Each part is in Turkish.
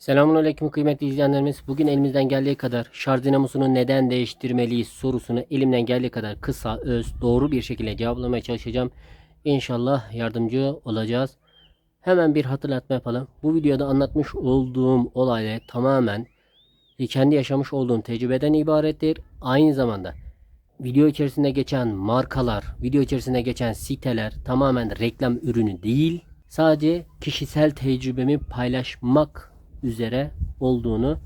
Selamünaleyküm kıymetli izleyenlerimiz. Bugün elimizden geldiği kadar şarj dinamosunu neden değiştirmeliyiz sorusunu elimden geldiği kadar kısa, öz, doğru bir şekilde cevaplamaya çalışacağım. İnşallah yardımcı olacağız. Hemen bir hatırlatma yapalım. Bu videoda anlatmış olduğum olay tamamen kendi yaşamış olduğum tecrübeden ibarettir. Aynı zamanda video içerisinde geçen markalar, video içerisinde geçen siteler tamamen reklam ürünü değil. Sadece kişisel tecrübemi paylaşmak üzere olduğunu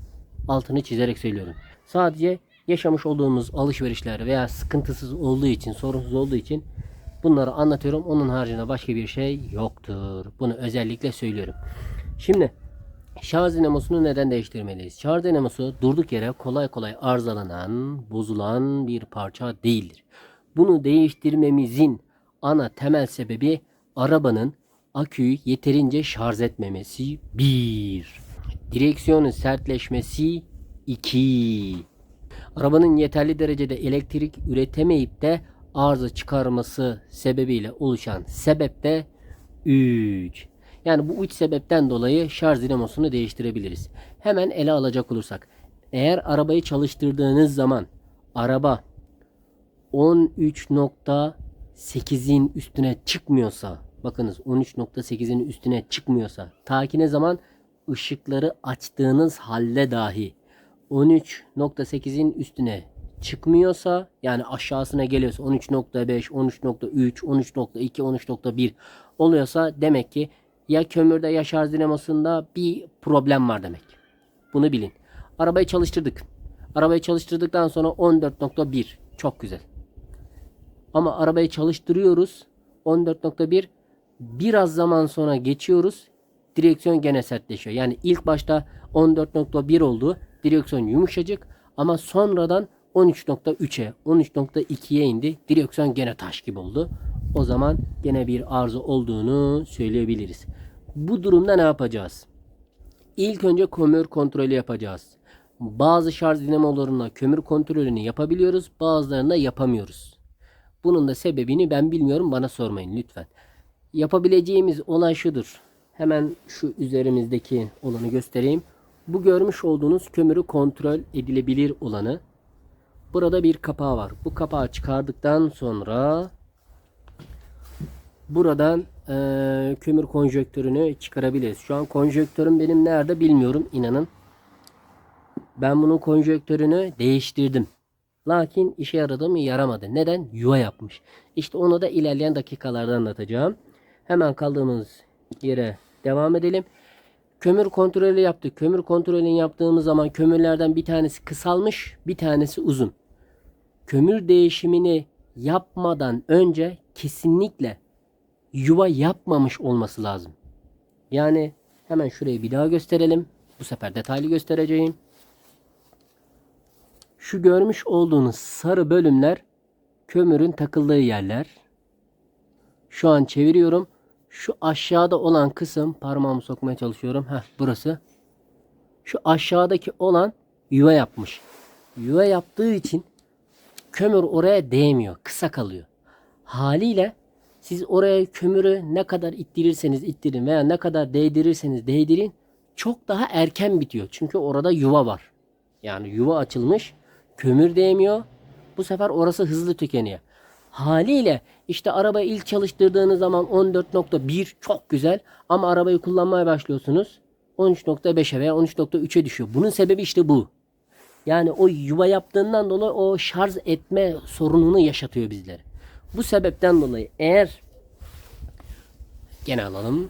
altını çizerek söylüyorum. Sadece yaşamış olduğumuz alışverişler veya sıkıntısız olduğu için, sorunsuz olduğu için bunları anlatıyorum. Onun haricinde başka bir şey yoktur. Bunu özellikle söylüyorum. Şimdi şarj dinamosunu neden değiştirmeliyiz? Şarj dinamosu durduk yere kolay kolay arızalanan, bozulan bir parça değildir. Bunu değiştirmemizin ana temel sebebi arabanın aküyü yeterince şarj etmemesi 1. Direksiyonun sertleşmesi 2. Arabanın yeterli derecede elektrik üretemeyip de arıza çıkarması sebebiyle oluşan sebep de 3. Yani bu üç sebepten dolayı şarj dinamosunu değiştirebiliriz. Hemen ele alacak olursak. Eğer arabayı çalıştırdığınız zaman araba 13.8'in üstüne çıkmıyorsa bakınız 13.8'in üstüne çıkmıyorsa ta ki ne zaman ışıkları açtığınız halde dahi 13.8'in üstüne çıkmıyorsa yani aşağısına geliyorsa 13.5, 13.3, 13.2, 13.1 oluyorsa demek ki ya kömürde ya şarj dinamosunda bir problem var demek. Bunu bilin. Arabayı çalıştırdık. Arabayı çalıştırdıktan sonra 14.1 çok güzel. Ama arabayı çalıştırıyoruz. 14.1 biraz zaman sonra geçiyoruz. Direksiyon gene sertleşiyor. Yani ilk başta 14.1 oldu. Direksiyon yumuşacık ama sonradan 13.3'e 13.2'ye indi. Direksiyon gene taş gibi oldu. O zaman gene bir arıza olduğunu söyleyebiliriz. Bu durumda ne yapacağız? İlk önce kömür kontrolü yapacağız. Bazı şarj dinamolarında kömür kontrolünü yapabiliyoruz, bazılarında yapamıyoruz. Bunun da sebebini ben bilmiyorum, bana sormayın lütfen. Yapabileceğimiz olay şudur. Hemen şu üzerimizdeki olanı göstereyim. Bu görmüş olduğunuz kömürü kontrol edilebilir olanı. Burada bir kapağı var. Bu kapağı çıkardıktan sonra buradan eee, kömür konjöktörünü çıkarabiliriz. Şu an konjöktörüm benim nerede bilmiyorum inanın. Ben bunun konjöktörünü değiştirdim. Lakin işe yaradı mı yaramadı. Neden? Yuva yapmış. İşte onu da ilerleyen dakikalarda anlatacağım. Hemen kaldığımız yere devam edelim. Kömür kontrolü yaptık. Kömür kontrolünü yaptığımız zaman kömürlerden bir tanesi kısalmış, bir tanesi uzun. Kömür değişimini yapmadan önce kesinlikle yuva yapmamış olması lazım. Yani hemen şurayı bir daha gösterelim. Bu sefer detaylı göstereceğim. Şu görmüş olduğunuz sarı bölümler kömürün takıldığı yerler. Şu an çeviriyorum. Şu aşağıda olan kısım parmağımı sokmaya çalışıyorum. Heh, burası. Şu aşağıdaki olan yuva yapmış. Yuva yaptığı için kömür oraya değmiyor. Kısa kalıyor. Haliyle siz oraya kömürü ne kadar ittirirseniz ittirin veya ne kadar değdirirseniz değdirin çok daha erken bitiyor. Çünkü orada yuva var. Yani yuva açılmış. Kömür değmiyor. Bu sefer orası hızlı tükeniyor. Haliyle işte araba ilk çalıştırdığınız zaman 14.1 çok güzel ama arabayı kullanmaya başlıyorsunuz 13.5'e veya 13.3'e düşüyor. Bunun sebebi işte bu. Yani o yuva yaptığından dolayı o şarj etme sorununu yaşatıyor bizlere. Bu sebepten dolayı eğer gene alalım.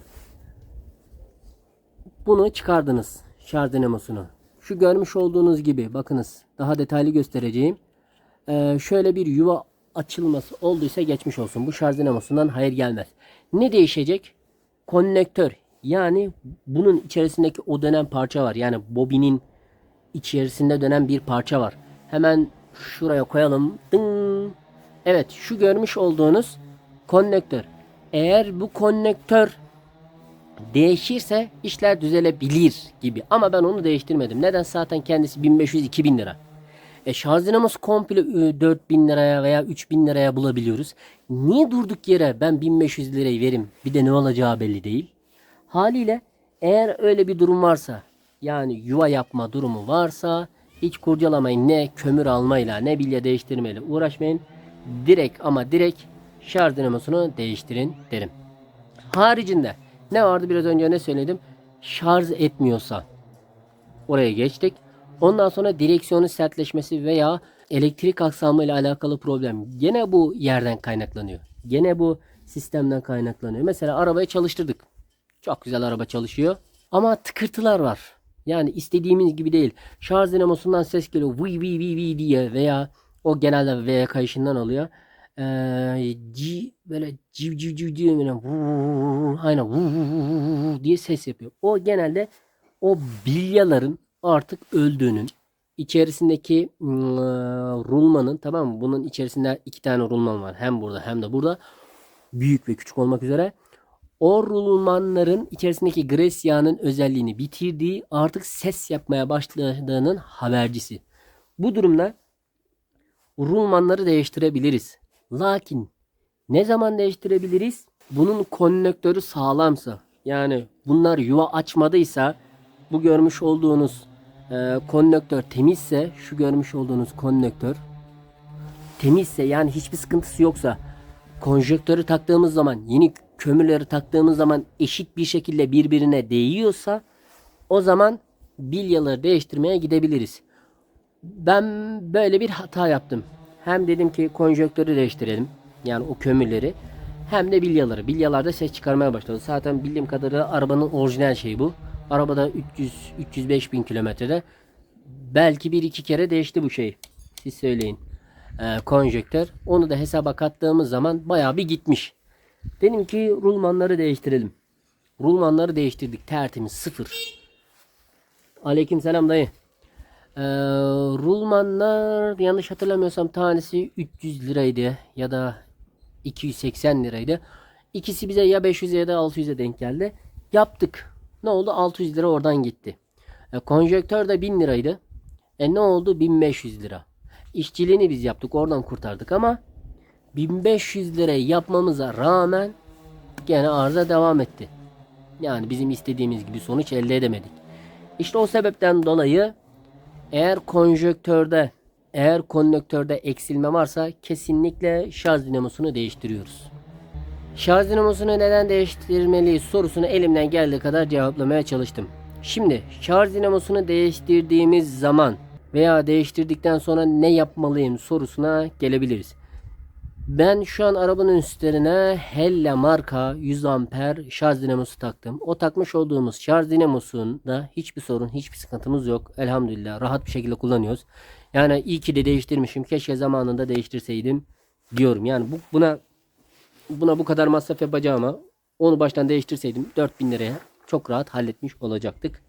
Bunu çıkardınız şarj dinamosunu. Şu görmüş olduğunuz gibi bakınız daha detaylı göstereceğim. Ee, şöyle bir yuva açılması olduysa geçmiş olsun. Bu şarj dinamosundan hayır gelmez. Ne değişecek? Konnektör. Yani bunun içerisindeki o dönen parça var. Yani bobinin içerisinde dönen bir parça var. Hemen şuraya koyalım. Ding. Evet şu görmüş olduğunuz konnektör. Eğer bu konnektör değişirse işler düzelebilir gibi. Ama ben onu değiştirmedim. Neden? Zaten kendisi 1500-2000 lira. E şarj dinamosu komple e, 4000 liraya veya 3000 liraya bulabiliyoruz. Niye durduk yere ben 1500 lirayı verim bir de ne olacağı belli değil. Haliyle eğer öyle bir durum varsa yani yuva yapma durumu varsa hiç kurcalamayın ne kömür almayla ne bilye değiştirmeyle uğraşmayın. Direkt ama direkt şarj dinamosunu değiştirin derim. Haricinde ne vardı biraz önce ne söyledim? Şarj etmiyorsa oraya geçtik. Ondan sonra direksiyonun sertleşmesi veya elektrik aksamı ile alakalı problem gene bu yerden kaynaklanıyor. Gene bu sistemden kaynaklanıyor. Mesela arabayı çalıştırdık. Çok güzel araba çalışıyor. Ama tıkırtılar var. Yani istediğimiz gibi değil. Şarj dinamosundan ses geliyor. Vıy vıy vıy vıy diye veya o genelde V kayışından alıyor. Ee, C, böyle civ civ civ diye böyle aynen diye ses yapıyor. O genelde o bilyaların artık öldüğünün içerisindeki ım, rulmanın tamam mı? Bunun içerisinde iki tane rulman var. Hem burada hem de burada. Büyük ve küçük olmak üzere. O rulmanların içerisindeki gres yağının özelliğini bitirdiği artık ses yapmaya başladığının habercisi. Bu durumda rulmanları değiştirebiliriz. Lakin ne zaman değiştirebiliriz? Bunun konnektörü sağlamsa yani bunlar yuva açmadıysa bu görmüş olduğunuz e, konnektör temizse şu görmüş olduğunuz konnektör temizse yani hiçbir sıkıntısı yoksa konjektörü taktığımız zaman yeni kömürleri taktığımız zaman eşit bir şekilde birbirine değiyorsa o zaman bilyaları değiştirmeye gidebiliriz. Ben böyle bir hata yaptım. Hem dedim ki konjektörü değiştirelim. Yani o kömürleri. Hem de bilyaları. Bilyalarda ses çıkarmaya başladı. Zaten bildiğim kadarıyla arabanın orijinal şeyi bu. Arabada 300-305 bin kilometrede. Belki bir iki kere değişti bu şey. Siz söyleyin. Ee, konjektör. Onu da hesaba kattığımız zaman bayağı bir gitmiş. Dedim ki rulmanları değiştirelim. Rulmanları değiştirdik. Tertemiz sıfır. Aleyküm selam dayı. Ee, rulmanlar yanlış hatırlamıyorsam tanesi 300 liraydı ya da 280 liraydı. İkisi bize ya 500 ya da 600'e denk geldi. Yaptık. Ne oldu? 600 lira oradan gitti. E, konjektör de 1000 liraydı. E ne oldu? 1500 lira. İşçiliğini biz yaptık. Oradan kurtardık ama 1500 lirayı yapmamıza rağmen gene arıza devam etti. Yani bizim istediğimiz gibi sonuç elde edemedik. İşte o sebepten dolayı eğer konjöktörde eğer konnektörde eksilme varsa kesinlikle şarj dinamosunu değiştiriyoruz. Şarj dinamosunu neden değiştirmeliyiz sorusunu elimden geldiği kadar cevaplamaya çalıştım. Şimdi şarj dinamosunu değiştirdiğimiz zaman veya değiştirdikten sonra ne yapmalıyım sorusuna gelebiliriz. Ben şu an arabanın üstlerine Helle marka 100 amper şarj dinamosu taktım. O takmış olduğumuz şarj dinamosunda hiçbir sorun, hiçbir sıkıntımız yok. Elhamdülillah rahat bir şekilde kullanıyoruz. Yani iyi ki de değiştirmişim. Keşke zamanında değiştirseydim diyorum. Yani bu, buna buna bu kadar masraf yapacağıma onu baştan değiştirseydim 4000 liraya çok rahat halletmiş olacaktık.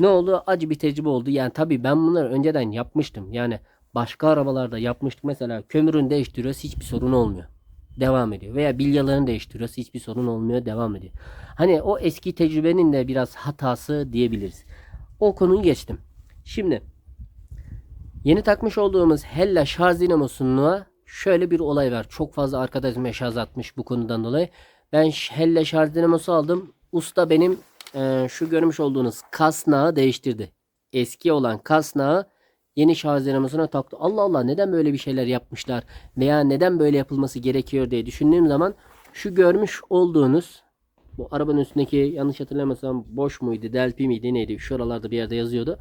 Ne oldu? Acı bir tecrübe oldu. Yani tabii ben bunları önceden yapmıştım. Yani başka arabalarda yapmıştık. Mesela kömürünü değiştiriyoruz hiçbir sorun olmuyor. Devam ediyor. Veya bilyalarını değiştiriyoruz hiçbir sorun olmuyor. Devam ediyor. Hani o eski tecrübenin de biraz hatası diyebiliriz. O konuyu geçtim. Şimdi yeni takmış olduğumuz Hella şarj dinamosuna şöyle bir olay var. Çok fazla arkadaş mesaj atmış bu konudan dolayı. Ben Hella şarj dinamosu aldım. Usta benim e, şu görmüş olduğunuz kasnağı değiştirdi. Eski olan kasnağı yeni şarj dinamosuna taktı. Allah Allah neden böyle bir şeyler yapmışlar veya neden böyle yapılması gerekiyor diye düşündüğüm zaman şu görmüş olduğunuz bu arabanın üstündeki yanlış hatırlamıyorsam boş muydu, delpi miydi neydi? Şuralarda bir yerde yazıyordu.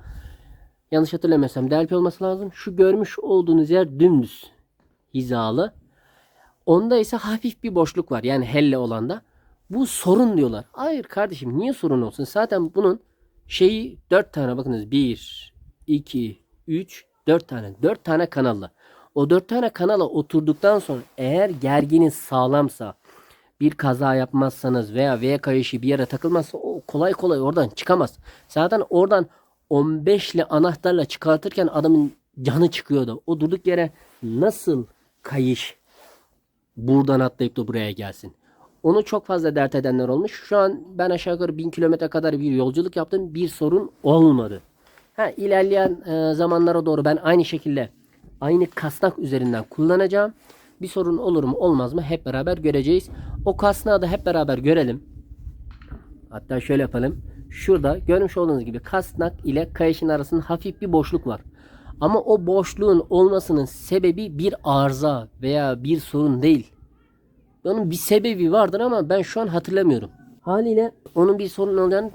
Yanlış hatırlamıyorsam delpi olması lazım. Şu görmüş olduğunuz yer dümdüz hizalı. Onda ise hafif bir boşluk var. Yani helle olanda. Bu sorun diyorlar. Hayır kardeşim niye sorun olsun? Zaten bunun şeyi 4 tane bakınız 1, 2, 3, 4 tane. 4 tane kanalla. O 4 tane kanala oturduktan sonra eğer gerginiz sağlamsa bir kaza yapmazsanız veya V kayışı bir yere takılmazsa o kolay kolay oradan çıkamaz. Zaten oradan 15'li anahtarla çıkartırken adamın canı çıkıyordu. O durduk yere nasıl kayış buradan atlayıp da buraya gelsin. Onu çok fazla dert edenler olmuş. Şu an ben aşağı yukarı 1000 kilometre kadar bir yolculuk yaptım. Bir sorun olmadı. Ha, ilerleyen e, zamanlara doğru ben aynı şekilde aynı kasnak üzerinden kullanacağım. Bir sorun olur mu olmaz mı hep beraber göreceğiz. O kasnağı da hep beraber görelim. Hatta şöyle yapalım. Şurada görmüş olduğunuz gibi kasnak ile kayışın arasında hafif bir boşluk var. Ama o boşluğun olmasının sebebi bir arıza veya bir sorun değil. Onun bir sebebi vardır ama ben şu an hatırlamıyorum. Haliyle onun bir sorun olacağını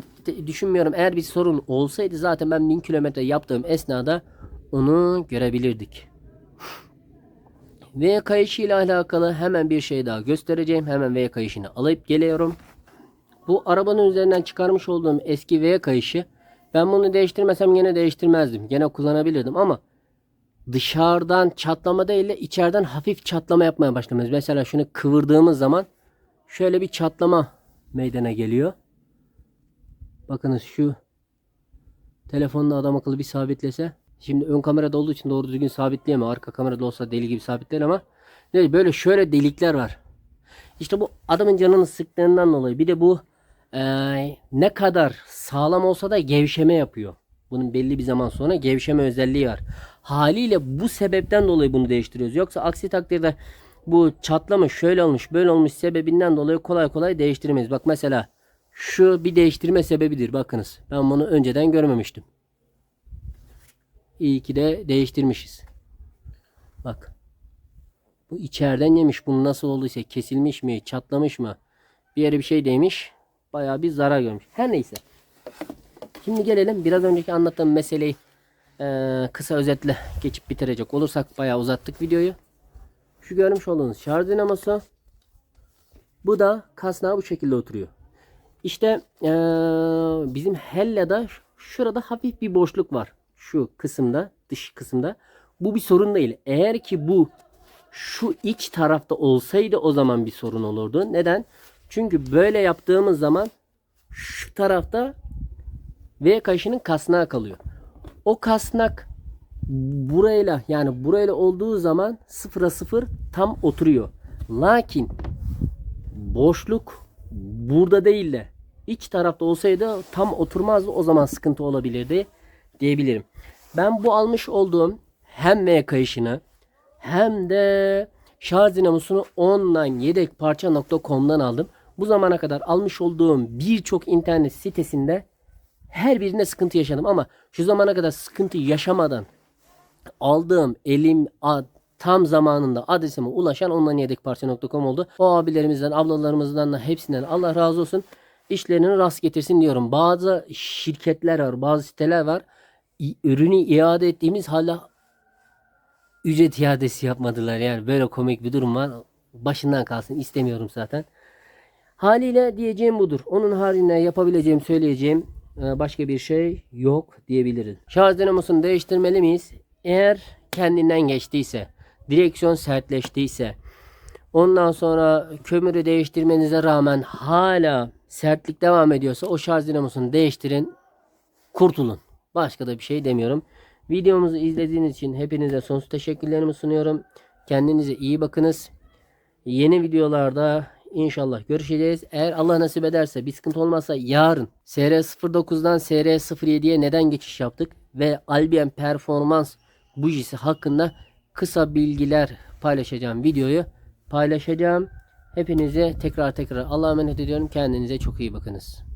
düşünmüyorum. Eğer bir sorun olsaydı zaten ben 1000 kilometre yaptığım esnada onu görebilirdik. V kayışı ile alakalı hemen bir şey daha göstereceğim. Hemen V kayışını alıp geliyorum. Bu arabanın üzerinden çıkarmış olduğum eski V kayışı ben bunu değiştirmesem yine değiştirmezdim. Gene kullanabilirdim ama dışarıdan çatlama değil de içeriden hafif çatlama yapmaya başlamış. Mesela şunu kıvırdığımız zaman şöyle bir çatlama meydana geliyor. Bakınız şu telefonla adam akıllı bir sabitlese. Şimdi ön kamerada olduğu için doğru düzgün sabitleyemem. Arka kamerada olsa deli gibi sabitler ama böyle şöyle delikler var. İşte bu adamın canını sıktığından dolayı bir de bu eee, ne kadar sağlam olsa da gevşeme yapıyor. Bunun belli bir zaman sonra gevşeme özelliği var. Haliyle bu sebepten dolayı bunu değiştiriyoruz. Yoksa aksi takdirde bu çatlama şöyle olmuş böyle olmuş sebebinden dolayı kolay kolay değiştirmeyiz. Bak mesela şu bir değiştirme sebebidir. Bakınız ben bunu önceden görmemiştim. İyi ki de değiştirmişiz. Bak. Bu içeriden yemiş. Bunu nasıl olduysa kesilmiş mi, çatlamış mı? Bir yere bir şey değmiş. Bayağı bir zarar görmüş. Her neyse. Şimdi gelelim biraz önceki anlattığım meseleyi eee, kısa özetle geçip bitirecek olursak bayağı uzattık videoyu. Şu görmüş olduğunuz şarj dinamosu. Bu da kasnağı bu şekilde oturuyor. İşte eee, bizim Hella'da şurada hafif bir boşluk var. Şu kısımda, dış kısımda. Bu bir sorun değil. Eğer ki bu şu iç tarafta olsaydı o zaman bir sorun olurdu. Neden? Çünkü böyle yaptığımız zaman şu tarafta V kaşının kasnağı kalıyor. O kasnak burayla yani burayla olduğu zaman sıfıra sıfır tam oturuyor. Lakin boşluk burada değil de iç tarafta olsaydı tam oturmazdı o zaman sıkıntı olabilirdi diyebilirim. Ben bu almış olduğum hem V kayışını hem de şarj dinamosunu online yedekparça.com'dan aldım. Bu zamana kadar almış olduğum birçok internet sitesinde her birinde sıkıntı yaşadım ama şu zamana kadar sıkıntı yaşamadan aldığım elim ad, tam zamanında adresime ulaşan onlineyedekparça.com oldu. O abilerimizden, ablalarımızdan da hepsinden Allah razı olsun. İşlerini rast getirsin diyorum. Bazı şirketler var, bazı siteler var. Ürünü iade ettiğimiz hala ücret iadesi yapmadılar. Yani böyle komik bir durum var. Başından kalsın istemiyorum zaten. Haliyle diyeceğim budur. Onun haricinde yapabileceğim, söyleyeceğim e, başka bir şey yok diyebiliriz. Şarj dinamosunu değiştirmeli miyiz? Eğer kendinden geçtiyse, direksiyon sertleştiyse, ondan sonra kömürü değiştirmenize rağmen hala sertlik devam ediyorsa o şarj dinamosunu değiştirin, kurtulun. Başka da bir şey demiyorum. Videomuzu izlediğiniz için hepinize sonsuz teşekkürlerimi sunuyorum. Kendinize iyi bakınız. Yeni videolarda inşallah görüşeceğiz. Eğer Allah nasip ederse bir sıkıntı olmazsa yarın SR09'dan SR07'ye neden geçiş yaptık ve Albion performans bujisi hakkında kısa bilgiler paylaşacağım videoyu paylaşacağım. Hepinize tekrar tekrar Allah'a emanet ediyorum. Kendinize çok iyi bakınız.